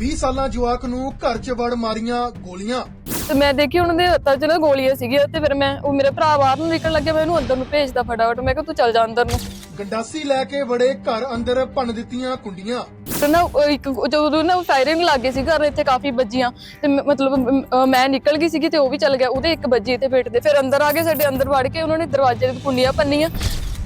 20 ਸਾਲਾਂ ਜਵਾਕ ਨੂੰ ਘਰ 'ਚ ਵੜ ਮਾਰੀਆਂ ਗੋਲੀਆਂ। ਤੇ ਮੈਂ ਦੇਖੀ ਉਹਨਾਂ ਦੇ ਹੱਥਾਂ 'ਚ ਨਾ ਗੋਲੀਆਂ ਸੀਗੀਆਂ ਤੇ ਫਿਰ ਮੈਂ ਉਹ ਮੇਰੇ ਭਰਾ ਬਾਹਰ ਨੂੰ ਨਿਕਲਣ ਲੱਗੇ ਮੈਂ ਅੰਦਰ ਨੂੰ ਭੇਜਦਾ ਫਟਾਫਟ। ਮੈਂ ਕਿਹਾ ਤੂੰ ਚੱਲ ਜਾ ਅੰਦਰ ਨੂੰ। ਗੰਡਾਸੀ ਲੈ ਕੇ ਵੜੇ ਘਰ ਅੰਦਰ ਭੰਨ ਦਿੱਤੀਆਂ ਕੁੰਡੀਆਂ। ਤੇ ਨਾ ਉਹ ਇੱਕ ਜਦੋਂ ਨਾ ਫਾਇਰਿੰਗ ਲੱਗੇ ਸੀ ਘਰ ਇੱਥੇ ਕਾਫੀ ਵੱਜੀਆਂ। ਤੇ ਮ- ਮਤਲਬ ਅਮ, ਮੈਂ ਨਿਕਲ ਗਈ ਸੀਗੀ ਤੇ ਉਹ ਵੀ ਚੱਲ ਗਿਆ। ਉਹਦੇ ਇੱਕ ਵੱਜੀ ਤੇ ਪੇਟ ਦੇ ਫਿਰ ਅੰਦਰ ਆ ਕੇ ਸਾਡੇ ਅੰਦਰ ਵੜ ਕੇ ਉਹਨਾਂ ਨੇ ਦਰਵਾਜ਼ੇ ਤੇ ਕੁੰਡੀਆਂ ਪੰਨੀਆਂ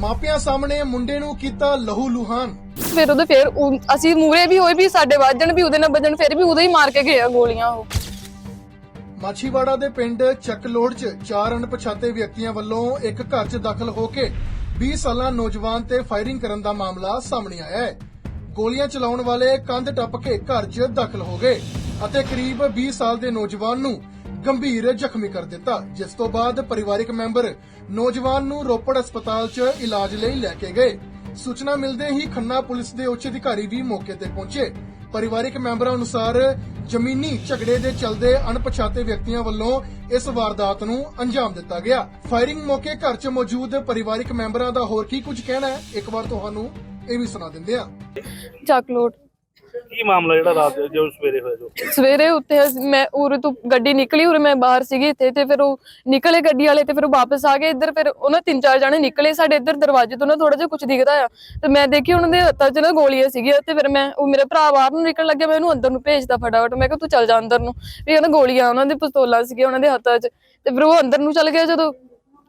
ਮਾਪਿਆਂ ਸਾਹਮਣੇ ਮੁੰਡੇ ਨੂੰ ਕੀਤਾ ਲਹੂ ਲੁਹਾਨ। ਫਿਰ ਉਹਦੇ ਫਿਰ ਅਸੀਂ ਮੂਰੇ ਵੀ ਹੋਏ ਵੀ ਸਾਡੇ ਵੱਜਣ ਵੀ ਉਹਦੇ ਨਾਲ ਵੱਜਣ ਫਿਰ ਵੀ ਉਹਦੇ ਹੀ ਮਾਰ ਕੇ ਗਏ ਆ ਗੋਲੀਆਂ ਉਹ। ਮਾਛੀਵਾੜਾ ਦੇ ਪਿੰਡ ਚੱਕਲੋੜ 'ਚ ਚਾਰ ਅਣਪਛਾਤੇ ਵਿਅਕਤੀਆਂ ਵੱਲੋਂ ਇੱਕ ਘਰ 'ਚ ਦਾਖਲ ਹੋ ਕੇ 20 ਸਾਲਾਂ ਨੌਜਵਾਨ ਤੇ ਫਾਇਰਿੰਗ ਕਰਨ ਦਾ ਮਾਮਲਾ ਸਾਹਮਣੇ ਆਇਆ ਹੈ। ਗੋਲੀਆਂ ਚਲਾਉਣ ਵਾਲੇ ਕੰਧ ਟੱਪ ਕੇ ਘਰ 'ਚ ਦਾਖਲ ਹੋ ਗਏ ਅਤੇ ਕਰੀਬ 20 ਸਾਲ ਦੇ ਨੌਜਵਾਨ ਨੂੰ ਗੰਭੀਰ ਜ਼ਖਮੀ ਕਰ ਦਿੱਤਾ। ਜਿਸ ਤੋਂ ਬਾਅਦ ਪਰਿਵਾਰਕ ਮੈਂਬਰ ਨੌਜਵਾਨ ਨੂੰ ਰੋਪੜ ਹਸਪਤਾਲ 'ਚ ਇਲਾਜ ਲਈ ਲੈ ਕੇ ਗਏ। ਸੂਚਨਾ ਮਿਲਦੇ ਹੀ ਖੰਨਾ ਪੁਲਿਸ ਦੇ ਉੱਚ ਅਧਿਕਾਰੀ ਵੀ ਮੌਕੇ ਤੇ ਪਹੁੰਚੇ। ਪਰਿਵਾਰਕ ਮੈਂਬਰਾਂ ਅਨੁਸਾਰ ਜ਼ਮੀਨੀ ਝਗੜੇ ਦੇ ਚਲਦੇ ਅਣਪਛਾਤੇ ਵਿਅਕਤੀਆਂ ਵੱਲੋਂ ਇਸ ਵਾਰਦਾਤ ਨੂੰ ਅੰਜਾਮ ਦਿੱਤਾ ਗਿਆ। ਫਾਇਰਿੰਗ ਮੌਕੇ ਘਰ 'ਚ ਮੌਜੂਦ ਪਰਿਵਾਰਕ ਮੈਂਬਰਾਂ ਦਾ ਹੋਰ ਕੀ ਕੁਝ ਕਹਿਣਾ ਹੈ? ਇੱਕ ਵਾਰ ਤੁਹਾਨੂੰ ਇਹ ਵੀ ਸੁਣਾ ਦਿੰਦੇ ਹਾਂ। ਚੱਕਲੋਟ ਕੀ ਮਾਮਲਾ ਜਿਹੜਾ ਰਾਤ ਜੋ ਸਵੇਰੇ ਹੋਇਆ ਜੋ? ਸਵੇਰੇ ਉੱਤੇ ਅਸੀਂ- ਮੈਂ ਉਰੇ ਤੋਂ ਗੱਡੀ ਨਿਕਲੀ, ਉਰੇ ਮੈਂ ਬਾਹਰ ਸੀਗੀ ਇੱਥੇ ਤੇ ਫਿਰ ਉਹ ਨਿਕਲੇ ਗੱਡੀ ਵਾਲੇ ਤੇ ਫਿਰ ਉਹ ਵਾਪਸ ਆ ਗਏ ਇੱਧਰ, ਫਿਰ ਉਹਨਾਂ ਤਿੰਨ ਚਾਰ ਜਣੇ ਨਿਕਲੇ ਸਾਡੇ ਇੱਧਰ ਦਰਵਾਜ਼ੇ ਤੋਂ ਨਾ ਥੋੜਾ ਜਿਹਾ ਕੁਝ ਦਿਖਦਾ ਆ। ਤੇ ਮੈਂ ਦੇਖੀ ਉਹਨਾਂ ਦੇ ਹੱਥਾਂ 'ਚ ਨਾ ਗੋਲੀਆਂ ਸੀਗੀਆਂ ਤੇ ਫਿਰ ਮੈਂ ਉਹ ਮੇਰਾ ਭਰਾ ਬਾਹਰ ਨੂੰ ਨਿਕਲਣ ਲੱਗਿਆ, ਮੈਂ ਇਹਨੂੰ ਅੰਦਰ ਨੂੰ ਭੇਜਦਾ ਫਟਾਫਟ। ਮੈਂ ਕਿਹਾ ਤੂੰ ਚੱਲ ਜਾ ਅੰਦਰ ਨੂੰ। ਵੀ ਉਹਨਾਂ ਗੋਲੀਆਂ ਉਹਨਾਂ ਦੇ ਪਿਸਤੌਲਾਂ ਸੀਗੀਆਂ ਉਹਨਾਂ ਦੇ ਹੱਥਾਂ 'ਚ। ਤੇ ਫਿਰ ਉਹ ਅੰਦਰ ਨੂੰ ਚੱਲ ਗਿਆ ਜਦੋਂ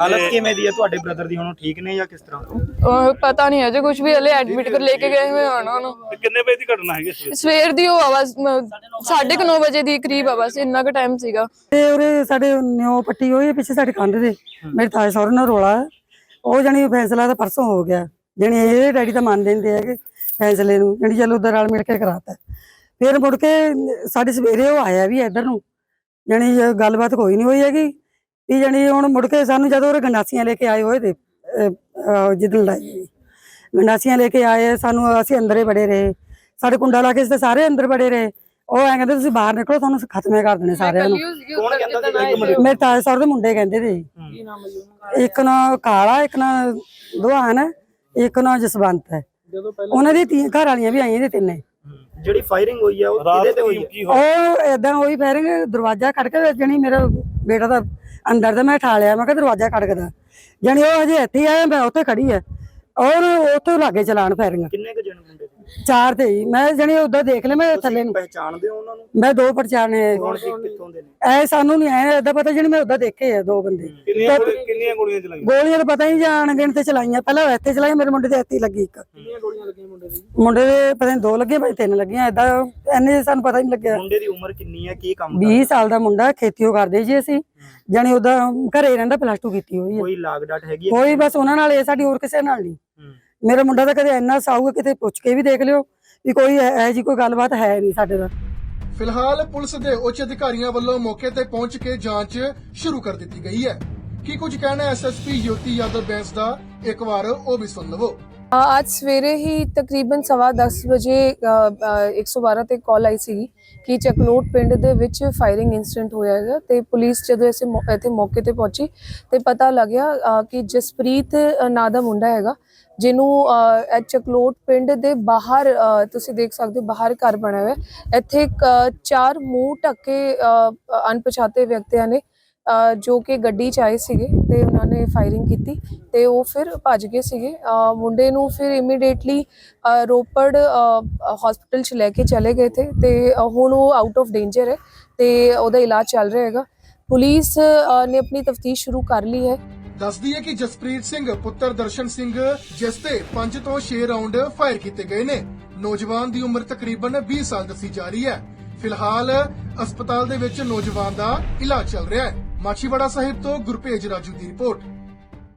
ਹਾਲਤ ਕਿਵੇਂ ਦੀ ਹੈ? ਤੁਹਾਡੇ ਬ੍ਰਦਰ ਦੀ ਹੁਣ ਉਹ ਠੀਕ ਨੇ ਜਾਂ ਕਿਸ ਤਰ੍ਹਾਂ? ਉਹ ਪਤਾ ਨਹੀਂ ਅਜੇ ਕੁਝ ਵੀ ਹਲੇ ਐਡਮਿਟ ਕਰ ਲੈ ਕੇ ਗਏ ਹੋਏ ਹਨ ਉਹਨੂੰ। ਤੇ ਕਿੰਨੇ ਵਜੇ ਦੀ ਘਟਨਾ ਹੈਗੀ ਸਵੇਰੇ ਸਵੇਰ ਦੀ ਉਹ ਆਵਾਜ਼ 9:30 ਵਜੇ ਦੀ ਕਰੀਬ ਆ ਬਸ ਇੰਨਾ ਕੁ ਟਾਈਮ ਸੀਗਾ। ਤੇ ਉਰੇ ਸਾਡੇ ਨਿਓ ਪੱਟੀ ਹੋਈ ਹੈ ਪਿੱਛੇ ਸਾਡੇ ਕੰਧ ਦੇ। ਮੇਰੇ ਤਾਏ ਸਹੁਰੇ ਨਾਲ ਰੋਲਾ ਹੈ। ਉਹ ਜਣੀ ਫੈਸਲਾ ਤਾਂ ਪਰਸੋਂ ਹੋ ਗਿਆ। ਜਣੀ ਇਹ ਡੈਡੀ ਤਾਂ ਮੰਨ ਦਿੰਦੇ ਹੈਗੇ ਫੈਸਲੇ ਨੂੰ। ਜਣੀ ਚਲੋ ਉਧਰ ਨਾਲ ਮਿਲ ਕੇ ਕਰਾਤਾ। ਫਿਰ ਮੁੜ ਕੇ ਸਾਡੇ ਸਵੇਰੇ ਉਹ ਆਇਆ ਵੀ ਇੱਧਰ ਨੂੰ। ਜਣੀ ਗੱਲਬਾਤ ਕੋਈ ਨਹੀਂ ਹੋਈ ਹੈਗੀ। ਵੀ ਜਣੀ ਹੁਣ ਮੁੜ ਕੇ ਸਾਨੂੰ ਜਦੋਂ ਉਹ ਗੰਡਾਸੀਆਂ ਲੈ ਕੇ ਆਏ ਹੋਏ ਤੇ ਜਿੱਦਣ ਲਾਈ ਗੰਡਾਸੀਆਂ ਲੈ ਕੇ ਆਏ ਸਾਨੂੰ ਅਸੀਂ ਅੰਦਰੇ ਬੜੇ ਰਹੇ। ਸਾਡੇ ਕੁੰਡਾ ਲਾ ਕੇ ਅਸੀਂ ਸਾਰੇ ਅੰਦਰ ਬੜੇ ਰਹੇ। ਉਹ ਐਂ ਕਹਿੰਦੇ ਤੁਸੀਂ ਬਾਹਰ ਨਿਕਲੋ ਤੁਹਾਨੂੰ ਅਸੀਂ ਖਤਮੇ ਕਰ ਦੇਣੇ ਸਾਰਿਆਂ ਨੂੰ। ਕੌਣ ਕਹਿੰਦਾ ਸੀ ਇੱਕ ਮਿੰਟ ਮੇਰੇ ਤਾਏ ਸਰ ਦੇ ਮੁੰਡੇ ਕਹਿੰਦੇ ਤੇ ਇੱਕ ਨਾ ਕਾਲਾ ਇੱਕ ਨਾ ਦੁਹਾਨ ਹੈ ਇੱਕ ਨਾ ਜਸਵੰਤ। ਹੈ ਉਹਨਾਂ ਦੀ ਤੀ ਘਰ ਵਾਲੀਆਂ ਵੀ ਆਈਆਂ ਨੇ ਤਿੰਨੇ। ਜਿਹੜੀ ਫਾਇਰਿੰਗ ਹੋਈ ਹੈ ਉਹ ਕਿਹਦੇ ਤੇ ਹੋਈ ਉਹ ਏਦਾਂ ਹੋਈ ਫੈਰਿੰਗ ਦਰਵਾਜ਼ਾ ਖੜ ਕੇ ਜਣੀ ਮੇਰਾ ਬੇਟਾ ਦਾ ਅੰਦਰ ਦਾ ਮੈਂ ਠਾ ਲਿਆ ਮੈਂ ਕਿਹਾ ਦਰਵਾਜ਼ਾ ਖੜਕਦਾ ਜਣੀ ਉਹ ਹਜੇ ਇੱਥੇ ਹੀ ਆਇਆ ਮੈਂ ਉੱਥੇ ਖੜੀ ਹੈ ਔਰ ਉੱਥੇ ਲਾਗੇ ਚਲਾਣ ਫੈਰਿੰਗ ਕਿੰਨੇ ਕੁ ਜਣ ਮੁੰਡੇ ਸੀ? ਚਾਰ ਤੇ ਹੀ। ਮੈਂ ਜਣੀ ਉਧਰ ਦੇਖ ਲਿਆ ਮੈਂ ਥੱਲੇ ਨੂੰ। ਪਹਿਚਾਣਦੇ ਹੋ ਉਹਨਾਂ ਨੂੰ? ਮੈਂ ਦੋ ਪਰਚਾਣੇ ਕੌਣ ਸੀ? ਕਿੱਥੋਂ ਦੇ ਨੇ? ਐ ਸਾਨੂੰ ਨਹੀਂ ਆਇਆ ਏਦਾਂ ਪਤਾ ਜਣੀ ਮੈਂ ਉਦਾਂ ਦੇਖੇ ਆ ਦੋ ਬੰਦੇ। ਕਿੰਨੀਆਂ ਗੋਲੀਆਂ ਚਲਾਈਆਂ? ਗੋਲੀਆਂ ਤਾਂ ਪਤਾ ਨਹੀਂ ਜਾਣ ਗਿਣ ਤੇ ਚਲਾਈਆਂ। ਪਹਿਲਾਂ ਇੱਥੇ ਚਲਾਈਆਂ ਮੇਰੇ ਮੁੰਡੇ ਦੇ ਇੱਥੇ ਹੀ ਲੱਗੀ ਇੱਕ। ਮੁੰਡੇ ਦੀ ਪਤਾ ਨਹੀਂ ਦੋ ਲੱਗੀਆਂ ਭਾਈ ਤਿੰਨ ਲੱਗੀਆਂ ਏਦਾਂ ਐਨੇ ਸਾਨੂੰ ਪਤਾ ਨਹੀਂ ਲੱਗਿਆ। ਮੁੰਡੇ ਦੀ ਉਮਰ ਕਿੰਨੀ ਹੈ ਕੀ ਕੰਮ 20 ਸਾਲ ਦਾ ਮੁੰਡਾ ਖੇਤੀਓ ਕਰਦੇ ਜੀ ਅਸੀਂ। ਜਾਣੀ ਉਹਦਾ ਘਰੇ ਰਹਿੰਦਾ ਪਲੱਸ 2 ਕੀਤੀ ਹੋਈ ਹੈ ਕੋਈ ਲਾਗ ਡਾਟ ਹੈਗੀ ਕੋਈ ਬਸ ਉਹਨਾਂ ਨਾਲ ਇਹ ਸਾਡੀ ਹੋਰ ਕਿਸੇ ਨਾਲ ਨਹੀਂ। ਮੇਰਾ ਮੁੰਡਾ ਤਾਂ ਕਦੇ ਇੰਨਾ ਸਾਊਗਾ ਕਿਤੇ ਪੁੱਛ ਕੇ ਵੀ ਦੇਖ ਲਿਓ ਵੀ ਕੋਈ ਇਹੋ ਜੀ ਕੋਈ ਗੱਲਬਾਤ ਹੈ ਨਹੀਂ ਸਾਡੇ ਦਾ ਫਿਲਹਾਲ ਪੁਲਿਸ ਦੇ ਉੱਚ ਅਧਿਕਾਰੀਆਂ ਵੱਲੋਂ ਮੌਕੇ ਤੇ ਪਹੁੰਚ ਕੇ ਜਾਂਚ ਸ਼ੁਰੂ ਕਰ ਦਿੱਤੀ ਗਈ ਹੈ। ਕੀ ਕੁਝ ਕਹਿਣਾ ਐਸਐਸਪੀ ਯੋਤੀ ਯਾਦਵ ਬੈਂਸ ਦਾ? ਇੱਕ ਵਾਰ ਉਹ ਵੀ ਸੁਣ ਲਵੋ। ਅੱਜ ਸਵੇਰੇ ਹੀ ਤਕਰੀਬਨ ਸਵਾ ਦਸ ਵਜੇ ਅ, ਅ, 112 ਤੇ ਕਾਲ ਆਈ ਸੀ ਕਿ ਚਕਲੋਟ ਪਿੰਡ ਦੇ ਵਿੱਚ ਫਾਇਰਿੰਗ ਇਨਸੀਡੈਂਟ ਹੋਇਆ ਹੈਗਾ ਤੇ ਪੁਲਿਸ ਜਦੋਂ ਇਸੇ ਮੌ- ਇੱਥੇ ਮੌਕੇ ਤੇ ਪਹੁੰਚੀ ਤੇ ਪਤਾ ਲੱਗਿਆ ਕਿ ਜਸਪ੍ਰੀਤ ਨਾਂ ਦਾ ਮੁੰਡਾ ਹੈਗਾ ਜਿਹਨੂੰ ਇਹ ਚਕਲੋਟ ਪਿੰਡ ਦੇ ਬਾਹਰ ਤੁਸੀਂ ਦੇਖ ਸਕਦੇ ਹੋ ਬਾਹਰ ਘਰ ਬਣਿਆ ਹੋਇਆ ਇੱਥੇ ਇੱਕ, ਚਾਰ ਮੂੰਹ ਢੱਕੇ ਅਣਪਛਾਤੇ ਵਿਅਕਤੀਆਂ ਨੇ ਜੋ ਕਿ ਗੱਡੀ 'ਚ ਆਏ ਸੀਗੇ ਤੇ ਉਹਨਾਂ ਨੇ ਫਾਇਰਿੰਗ ਕੀਤੀ ਤੇ ਉਹ ਫਿਰ ਭੱਜ ਗਏ ਸੀਗੇ। ਮੁੰਡੇ ਨੂੰ ਫਿਰ ਇਮੀਡੀਏਟਲੀ ਰੋਪੜ ਹਸਪੀਟਲ 'ਚ ਲੈ ਕੇ ਚਲੇ ਗਏ ਥੇ ਤੇ ਹੁਣ ਉਹ ਆਊਟ ਆਫ ਡੇਂਜਰ ਹੈ ਤੇ ਉਹਦਾ ਇਲਾਜ ਚੱਲ ਰਿਹਾ ਹੈਗਾ। ਪੁਲਿਸ ਨੇ ਆਪਣੀ ਤਫਤੀਸ਼ ਸ਼ੁਰੂ ਕਰ ਲਈ ਹੈ। ਦੱਸਦੀ ਹੈ ਕਿ ਜਸਪ੍ਰੀਤ ਸਿੰਘ, ਪੁੱਤਰ ਦਰਸ਼ਨ ਸਿੰਘ, ਜਿਸ ਤੇ 5 ਤੋਂ 6 ਰਾਉਂਡ ਫਾਇਰ ਕੀਤੇ ਗਏ ਨੇ। ਨੌਜਵਾਨ ਦੀ ਉਮਰ ਤਕਰੀਬਨ 20 ਸਾਲ ਦੱਸੀ ਜਾ ਰਹੀ ਹੈ। ਫਿਲਹਾਲ ਹਸਪਤਾਲ ਦੇ ਵਿੱਚ ਨੌਜਵਾਨ ਦਾ ਇਲਾਜ ਚੱਲ ਰਿਹਾ ਹੈ। ਮਾਛੀਵਾੜਾ ਸਾਹਿਬ ਤੋਂ ਗੁਰਪੇਜ ਰਾਜੂ ਦੀ ਰਿਪੋਰਟ।